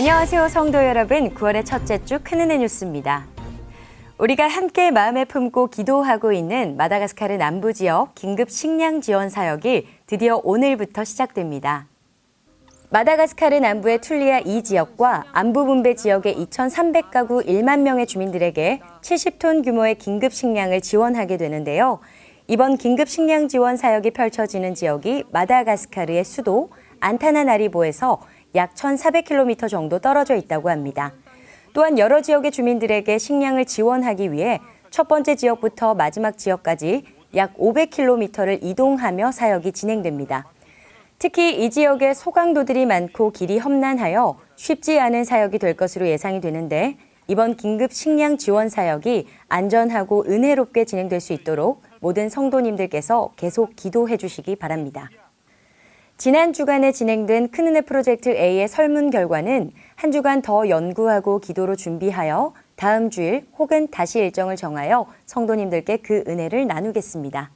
안녕하세요, 성도 여러분. 9월의 첫째 주 큰은혜 뉴스입니다. 우리가 함께 마음에 품고 기도하고 있는 마다가스카르 남부 지역 긴급 식량 지원 사역이 드디어 오늘부터 시작됩니다. 마다가스카르 남부의 툴리아 2지역과 안부 분배 지역의 2,300가구 1만 명의 주민들에게 70톤 규모의 긴급 식량을 지원하게 되는데요. 이번 긴급 식량 지원 사역이 펼쳐지는 지역이 마다가스카르의 수도 안타나나리보에서 약 1,400km 정도 떨어져 있다고 합니다. 또한 여러 지역의 주민들에게 식량을 지원하기 위해 첫 번째 지역부터 마지막 지역까지 약 500km를 이동하며 사역이 진행됩니다. 특히 이 지역에 소강도들이 많고 길이 험난하여 쉽지 않은 사역이 될 것으로 예상이 되는데 이번 긴급 식량 지원 사역이 안전하고 은혜롭게 진행될 수 있도록 모든 성도님들께서 계속 기도해 주시기 바랍니다. 지난 주간에 진행된 큰은혜 프로젝트 A의 설문 결과는 한 주간 더 연구하고 기도로 준비하여 다음 주일 혹은 다시 일정을 정하여 성도님들께 그 은혜를 나누겠습니다.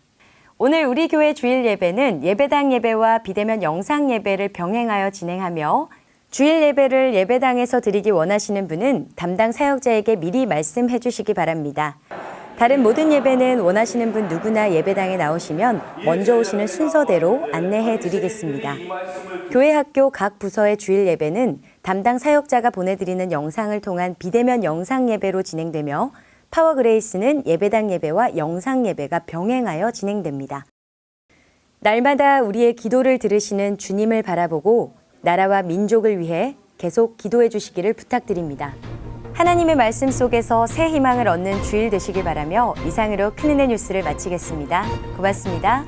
오늘 우리 교회 주일 예배는 예배당 예배와 비대면 영상 예배를 병행하여 진행하며 주일 예배를 예배당에서 드리기 원하시는 분은 담당 사역자에게 미리 말씀해 주시기 바랍니다. 다른 모든 예배는 원하시는 분 누구나 예배당에 나오시면 먼저 오시는 순서대로 안내해 드리겠습니다. 교회 학교 각 부서의 주일 예배는 담당 사역자가 보내드리는 영상을 통한 비대면 영상 예배로 진행되며 파워 그레이스는 예배당 예배와 영상 예배가 병행하여 진행됩니다. 날마다 우리의 기도를 들으시는 주님을 바라보고 나라와 민족을 위해 계속 기도해 주시기를 부탁드립니다. 하나님의 말씀 속에서 새 희망을 얻는 주일 되시길 바라며 이상으로 큰은혜 뉴스를 마치겠습니다. 고맙습니다.